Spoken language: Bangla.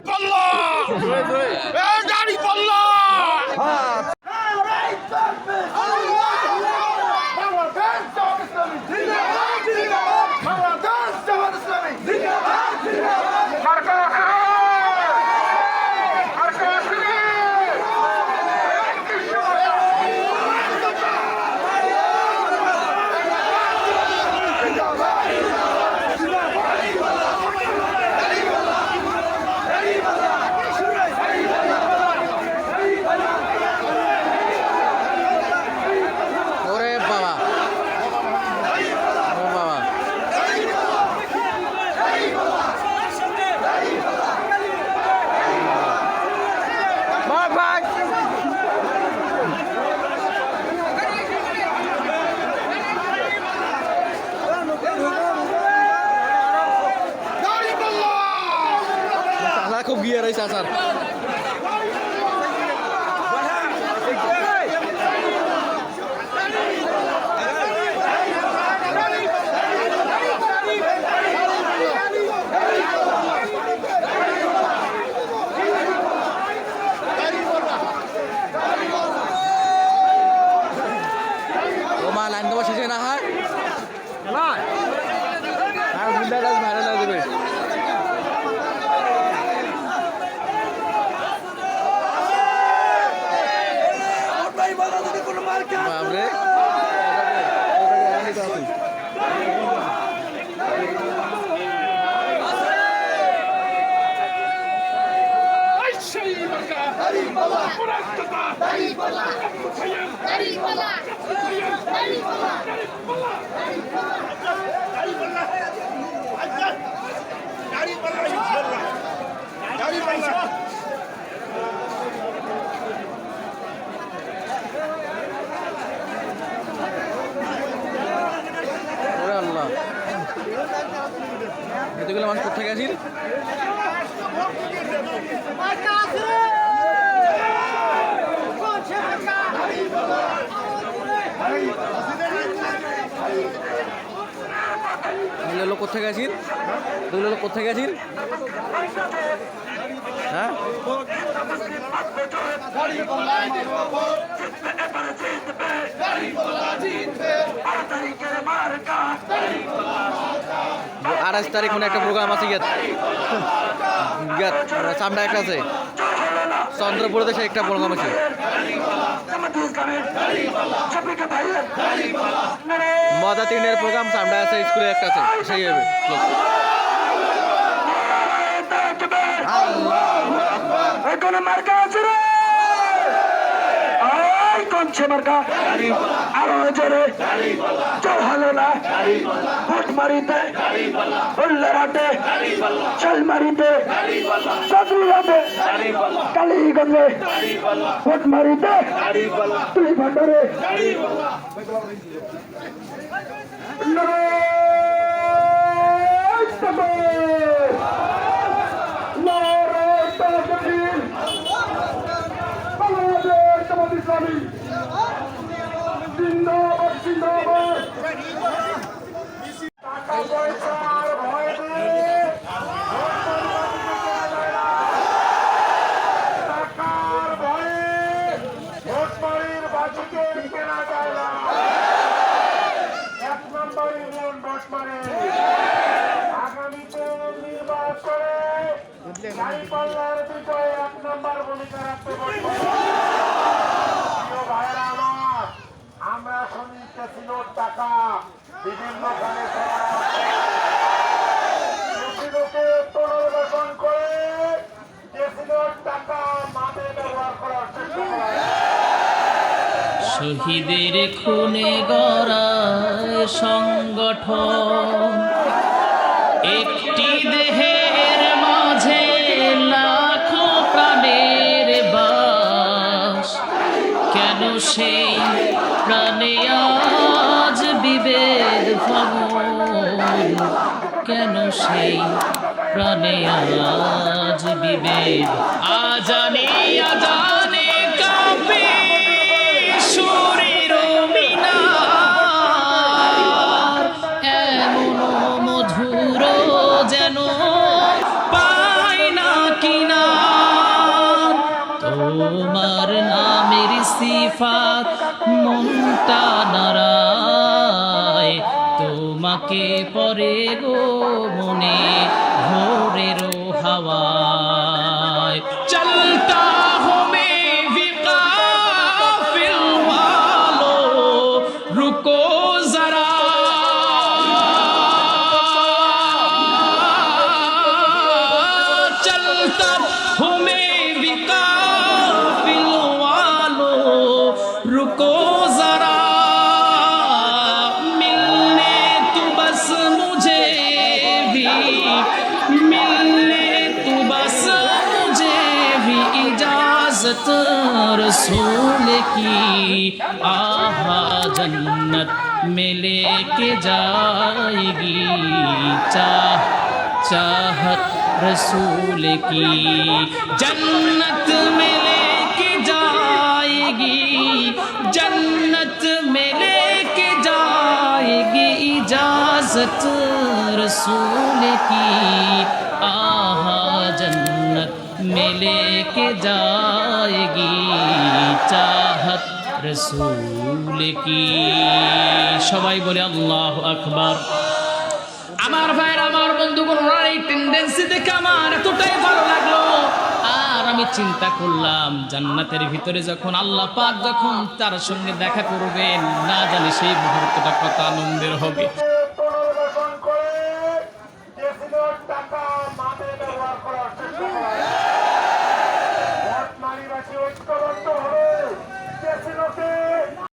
পাল্লা এ চাচার এতগুলো মানুষ কোথায় গেছিল কোথায় দুই লোক কোথায় গেছিল হ্যাঁ? আঠাশ তারিখ মানে একটা প্রোগ্রাম আছে ইয়াত। ইয়াত, সামনে একটা আছে। চন্দ্রপুরে দেশে একটা প্রোগ্রাম আছে। মদা তিনের প্রোগ্রাম সামনে আছে স্কুলে একটা আছে সেই হবে। কোনো মার্কা আছে রে। আয় কমছে মার্কা। আরও জোরে। চল হালো না। ফুট মারিতে। উল্লারাতে চল মারিতে। চতুরাতে কালীগঞ্জে। ফুট মারিতে। তুই ভান্ডারে। আগামীতে নির্বাচনে দাঁড়িপাল্লার বিজয়ে এক নম্বর ভূমিকা রাখতে পারব। শহীদের খুনে গড়ায় সংগঠন। একটি দেহের মাঝে লাখো প্রাণের বাস। কেন সেই প্রাণে আজ বিভেদ ভাঙন? কেন সেই প্রাণে আজ বিভেদ? আজানে আজানে। ধুরো যেন পাই না কিনা। তোমার নামের সিফাত মমতা নারায়। তোমাকে পরে গো মনে হো इजाज़त रसूल की। आहा, जन्नत में लेके जाएगी। चाह चाहत रसूल की। जन्नत में लेके जाएगी। जन्नत में लेके जाएगी। इजाज़त रसूल की। आहा, जन्नत में लेके जाएगी चाहत रसूल की সবাই বলে আল্লাহ আকবার আমার ভাইয়ের আমার বন্ধুগণ ওনার এই টেন্ডেন্সি দেখে আমার এতটাই ভালো লাগলো আর আমি চিন্তা করলাম জান্নাতের ভিতরে যখন আল্লাহ পাক যখন তার সঙ্গে দেখা করবেন না জানি সেই মুহূর্তটা কত আনন্দের হবে